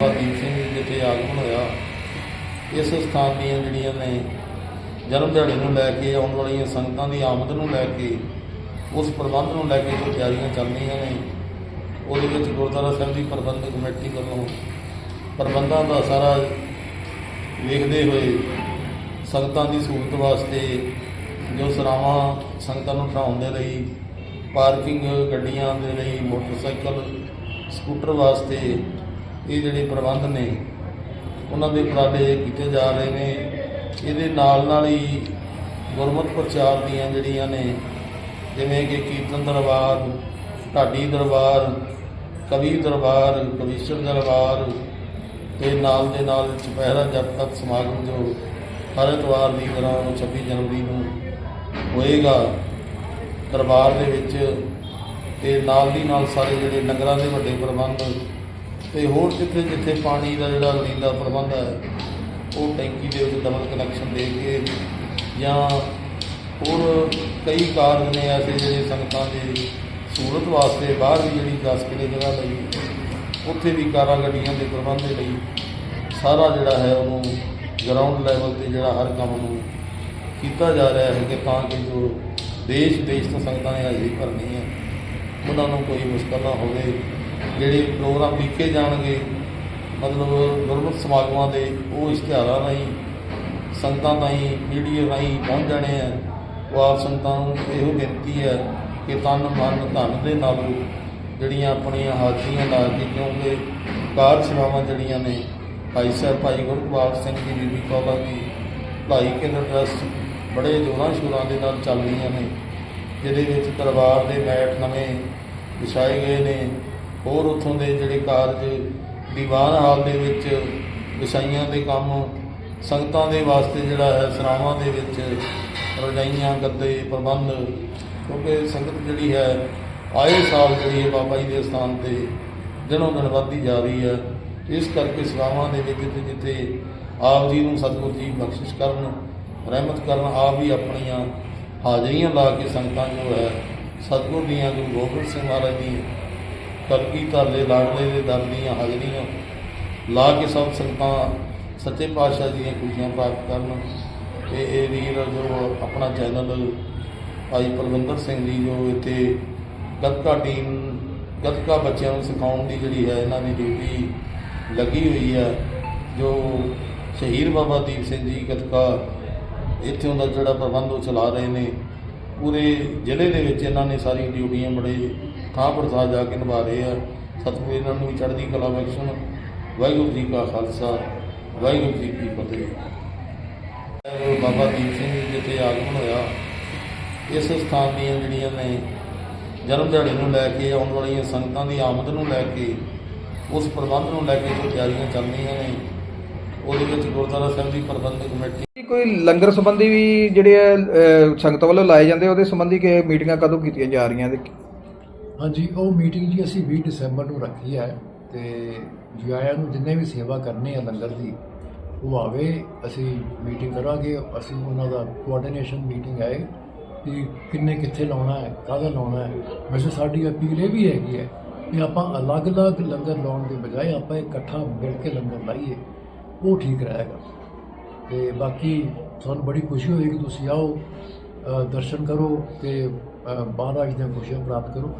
ਦੀਪ ਸਿੰਘ ਜੀ ਜਿੱਥੇ ਆਗਮਨ ਹੋਇਆ, ਇਸ ਸਥਾਨ ਦੀਆਂ ਜਿਹੜੀਆਂ ਨੇ ਜਨਮ ਦਿਹਾੜੇ ਨੂੰ ਲੈ ਕੇ, ਆਉਣ ਵਾਲੀਆਂ ਸੰਗਤਾਂ ਦੀ ਆਮਦ ਨੂੰ ਲੈ ਕੇ, ਉਸ ਪ੍ਰਬੰਧ ਨੂੰ ਲੈ ਕੇ ਜੋ ਤਿਆਰੀਆਂ ਚੱਲ ਰਹੀਆਂ ਨੇ, ਉਹਦੇ ਵਿੱਚ ਗੁਰਦੁਆਰਾ ਸਾਹਿਬ ਦੀ ਪ੍ਰਬੰਧਕ ਕਮੇਟੀ ਵੱਲੋਂ ਪ੍ਰਬੰਧਾਂ ਦਾ ਸਾਰਾ ਵੇਖਦੇ ਹੋਏ ਸੰਗਤਾਂ ਦੀ ਸਹੂਲਤ ਵਾਸਤੇ ਜੋ ਸਰਾਵਾਂ ਸੰਗਤਾਂ ਨੂੰ ਠਹਿਰਾਉਣ ਦੇ ਲਈ, ਪਾਰਕਿੰਗ ਗੱਡੀਆਂ ਦੇ ਲਈ, ਮੋਟਰਸਾਈਕਲ, ਸਕੂਟਰ ਵਾਸਤੇ ਇਹ ਜਿਹੜੇ ਪ੍ਰਬੰਧ ਨੇ, ਉਹਨਾਂ ਦੇ ਉਪਰਾਲੇ ਕੀਤੇ ਜਾ ਰਹੇ ਨੇ। ਇਹਦੇ ਨਾਲ ਨਾਲ ਹੀ ਗੁਰਮਤਿ ਪ੍ਰਚਾਰ ਦੀਆਂ ਜਿਹੜੀਆਂ ਨੇ, ਜਿਵੇਂ ਕਿ ਕੀਰਤਨ ਦਰਬਾਰ, ਢਾਡੀ ਦਰਬਾਰ, ਕਵੀ ਦਰਬਾਰ, ਕਵੀਸ਼ਰ ਦਰਬਾਰ, ਤੇ ਨਾਲ ਦੇ ਨਾਲ ਚੁਪਹਿਰਾ ਜਪ ਸਮਾਗਮ ਜੋ ਹਰ ਇਤਵਾਰ ਦੀ ਤਰ੍ਹਾਂ 26 ਜਨਵਰੀ ਨੂੰ ਹੋਏਗਾ, ਦਰਬਾਰ ਦੇ ਵਿੱਚ ਤੇ ਨਾਲ ਦੀ ਨਾਲ ਸਾਰੇ ਜਿਹੜੇ ਲੰਗਰਾਂ ਦੇ ਵੱਡੇ ਪ੍ਰਬੰਧ ਤੇ ਹੋਰ ਜਿੱਥੇ ਜਿੱਥੇ ਪਾਣੀ ਦਾ ਜਿਹੜਾ ਲੋੜੀਂਦਾ ਪ੍ਰਬੰਧ ਹੈ, ਉਹ ਟੈਂਕੀ ਦੇ ਵਿੱਚ ਡਬਲ ਕਨੈਕਸ਼ਨ ਦੇ ਕੇ ਜਾਂ ਹੋਰ ਕਈ ਕਾਰਜ ਨੇ ਐਸੇ ਜਿਹੜੇ ਸੰਗਤਾਂ ਦੇ ਸਹੂਲਤ ਵਾਸਤੇ ਬਾਹਰ ਵੀ ਜਿਹੜੀ 10 ਕਿਲੇ ਜਗ੍ਹਾ ਲਈ, ਉੱਥੇ ਵੀ ਕਾਰਾਂ ਗੱਡੀਆਂ ਦੇ ਪ੍ਰਬੰਧ ਦੇ ਲਈ ਸਾਰਾ ਜਿਹੜਾ ਹੈ ਉਹਨੂੰ ਗਰਾਊਂਡ ਲੈਵਲ ਤੇ ਜਿਹੜਾ ਹਰ ਕੰਮ ਨੂੰ ਕੀਤਾ ਜਾ ਰਿਹਾ ਹੈ ਕਿ ਤਾਂ ਕਿ ਜੋ ਦੇਸ਼ ਦੇਸ਼ ਤੋਂ ਸੰਗਤਾਂ ਨੇ ਹਾਜ਼ਰੀ ਭਰਨੀ ਹੈ, ਉਹਨਾਂ ਨੂੰ ਕੋਈ ਮੁਸ਼ਕਲ ਨਾ ਹੋਵੇ। ਜਿਹੜੇ ਪ੍ਰੋਗਰਾਮ ਲਿਖੇ ਜਾਣਗੇ, ਮਤਲਬ ਗੁਰਮਤਿ ਸਮਾਗਮਾਂ ਦੇ, ਉਹ ਇਸ਼ਤਿਹਾਰਾਂ ਰਾਹੀਂ, ਸੰਗਤਾਂ ਰਾਹੀਂ ਮੀਡੀਆ ਰਾਹੀਂ ਪਹੁੰਚ ਜਾਣੇ ਆ। ਉਹ ਆਪ ਸੰਗਤਾਂ ਨੂੰ ਇਹੋ ਬੇਨਤੀ ਹੈ ਕਿ ਤਨ, ਮਨ, ਧਨ ਦੇ ਨਾਲ ਜਿਹੜੀਆਂ ਆਪਣੀਆਂ ਹਾਜ਼ਰੀਆਂ ਲਾ ਕੇ, ਕਿਉਂਕਿ ਕਾਰ ਸੇਵਾਵਾਂ ਜਿਹੜੀਆਂ ਨੇ, ਭਾਈ ਸਾਹਿਬ, ਭਾਈ ਗੁਰਗੋਬਿੰਦ ਸਿੰਘ ਜੀ, ਬੀਬੀ ਕੌਲਾ ਦੀ ਭਾਈ ਕੇਂਦਰ ਟਰੱਸਟ, ਬੜੇ ਜੋਰਾਂ ਸ਼ੋਰਾਂ ਦੇ ਨਾਲ ਚੱਲ ਰਹੀਆਂ ਨੇ, ਜਿਹਦੇ ਵਿੱਚ ਦਰਬਾਰ ਦੇ ਮੈਟ ਨਵੇਂ ਵਿਛਾਏ ਗਏ ਨੇ। ਹੋਰ ਉੱਥੋਂ ਦੇ ਜਿਹੜੇ ਕਾਰਜ, ਦੀਵਾਨ ਹਾਲ ਦੇ ਵਿੱਚ ਵਿਛਾਈਆਂ ਦੇ ਕੰਮ, ਸੰਗਤਾਂ ਦੇ ਵਾਸਤੇ ਜਿਹੜਾ ਹੈ, ਸਰਾਵਾਂ ਦੇ ਵਿੱਚ ਰਜਾਈਆਂ, ਗੱਦੇ, ਪ੍ਰਬੰਧ, ਕਿਉਂਕਿ ਸੰਗਤ ਜਿਹੜੀ ਹੈ, ਆਏ ਸਾਲ ਜਿਹੜੀ ਹੈ ਬਾਬਾ ਜੀ ਦੇ ਸਥਾਨ ਤੇ ਦਿਨੋਂ ਦਿਨ ਵੱਧਦੀ ਜਾ ਰਹੀ ਹੈ। ਇਸ ਕਰਕੇ ਸਰਾਵਾਂ ਦੇ ਵਿੱਚ ਜਿੱਥੇ ਆਪ ਜੀ ਨੂੰ ਸਤਿਗੁਰੂ ਜੀ ਬਖਸ਼ਿਸ਼ ਕਰਨ, ਰਹਿਮਤ ਕਰਨ, ਆਪ ਵੀ ਆਪਣੀਆਂ ਹਾਜ਼ਰੀਆਂ ਲਾ ਕੇ ਸੰਗਤਾਂ ਜੋ ਹੈ, ਸਤਿਗੁਰ ਦੀਆਂ ਗੁਰੂ ਗੋਬਿੰਦ ਸਿੰਘ ਮਹਾਰਾਜ ਦੀ ਕਲਗੀ ਧਰਲੇ ਲਾਡਲੇ ਦੇ ਦਰ ਦੀਆਂ ਹਾਜ਼ਰੀਆਂ ਲਾ ਕੇ ਸਭ ਸੰਗਤਾਂ ਸੱਚੇ ਪਾਤਸ਼ਾਹ ਦੀਆਂ ਖੁਸ਼ੀਆਂ ਪ੍ਰਾਪਤ ਕਰਨ। ਤੇ ਇਹ ਵੀਰ ਜੋ ਆਪਣਾ ਚੈਨਲ ਭਾਈ ਪਰਵਿੰਦਰ ਸਿੰਘ ਜੀ ਜੋ ਇੱਥੇ ਗੱਤਕਾ ਟੀਮ ਗੱਤਕਾ ਬੱਚਿਆਂ ਨੂੰ ਸਿਖਾਉਣ ਦੀ ਜਿਹੜੀ ਹੈ, ਇਹਨਾਂ ਦੀ ਡਿਊਟੀ ਲੱਗੀ ਹੋਈ ਹੈ। ਜੋ ਸ਼ਹੀਦ ਬਾਬਾ ਦੀਪ ਸਿੰਘ ਜੀ ਗੱਤਕਾ ਇੱਥੇ ਦਾ ਜਿਹੜਾ ਪ੍ਰਬੰਧ ਉਹ ਚਲਾ ਰਹੇ ਨੇ। ਪੂਰੇ ਜ਼ਿਲ੍ਹੇ ਦੇ ਵਿੱਚ ਇਹਨਾਂ ਨੇ ਸਾਰੀ ਡਿਊਟੀਆਂ ਬੜੇ ਥਾਂ ਪ੍ਰਸਾਦ ਜਾ ਕੇ ਨਿਭਾ ਰਹੇ ਆ। ਸਤਿਗੁਰ ਇਹਨਾਂ ਨੂੰ ਵੀ ਚੜ੍ਹਦੀ ਕਲਾ ਬਖਸ਼ਣ ਵਾਹਿਗੁਰੂ ਜੀ ਕਾ ਖਾਲਸਾ ਵਾਹਿਗੁਰੂ ਜੀ ਕੀ ਫਤਿਹ। ਬਾਬਾ ਦੀਪ ਸਿੰਘ ਜੀ ਜਿੱਥੇ ਆਗਮਨ ਹੋਇਆ ਇਸ ਸਥਾਨ ਦੀਆਂ ਜਿਹੜੀਆਂ ਨੇ ਜਨਮ ਦਿਹਾੜੇ ਨੂੰ ਲੈ ਕੇ ਆਉਣ ਵਾਲੀਆਂ ਸੰਗਤਾਂ ਦੀ ਆਮਦ ਨੂੰ ਲੈ ਕੇ ਉਸ ਪ੍ਰਬੰਧ ਨੂੰ ਲੈ ਕੇ ਜੋ ਤਿਆਰੀਆਂ ਚੱਲ ਰਹੀਆਂ ਨੇ ਉਹਦੇ ਵਿੱਚ ਗੁਰਦੁਆਰਾ ਸਾਹਿਬ ਦੀ ਪ੍ਰਬੰਧਕ ਕਮੇਟੀ ਕੋਈ ਲੰਗਰ ਸੰਬੰਧੀ ਵੀ ਜਿਹੜੇ ਅਹ, ਸੰਗਤ ਵੱਲੋਂ ਲਾਏ ਜਾਂਦੇ ਉਹਦੇ ਸੰਬੰਧੀ ਕਿ ਮੀਟਿੰਗਾਂ ਕਦੋਂ ਕੀਤੀਆਂ ਜਾ ਰਹੀਆਂ ਤੇ ਹਾਂਜੀ, ਉਹ ਮੀਟਿੰਗ ਜੀ ਅਸੀਂ 20 ਦਸੰਬਰ ਨੂੰ ਰੱਖੀ ਹੈ ਤੇ ਜੀ ਨੂੰ ਜਿੰਨੇ ਵੀ ਸੇਵਾ ਕਰਨੀ ਹੈ ਲੰਗਰ ਦੀ, ਉਹ ਆਵੇ, ਅਸੀਂ ਮੀਟਿੰਗ ਕਰਾਂਗੇ, ਅਸੀਂ ਉਹਨਾਂ ਦਾ ਕੋਆਰਡੀਨੇਸ਼ਨ ਮੀਟਿੰਗ ਹੈ ਕਿ ਕਿੰਨੇ ਕਿੱਥੇ ਲਾਉਣਾ ਹੈ, ਕਾਹਦਾ ਲਾਉਣਾ ਹੈ। ਵੈਸੇ ਸਾਡੀ ਅਪੀਲ ਇਹ ਵੀ ਹੈਗੀ ਹੈ ਕਿ ਆਪਾਂ ਅਲੱਗ-ਅਲੱਗ ਲੰਗਰ ਲਾਉਣ ਦੇ ਬਜਾਏ ਆਪਾਂ ਇਕੱਠਾ ਮਿਲ ਕੇ ਲੰਗਰ ਲਾਈਏ, ਉਹ ਠੀਕ ਰਹੇਗਾ। ਤੇ ਬਾਕੀ ਤੁਹਾਨੂੰ ਬੜੀ ਖੁਸ਼ੀ ਹੋਏਗੀ, ਤੁਸੀਂ ਆਓ ਦਰਸ਼ਨ ਕਰੋ ਤੇ ਮਹਾਰਾਜ ਦੀਆਂ ਖੁਸ਼ੀਆਂ ਪ੍ਰਾਪਤ ਕਰੋ।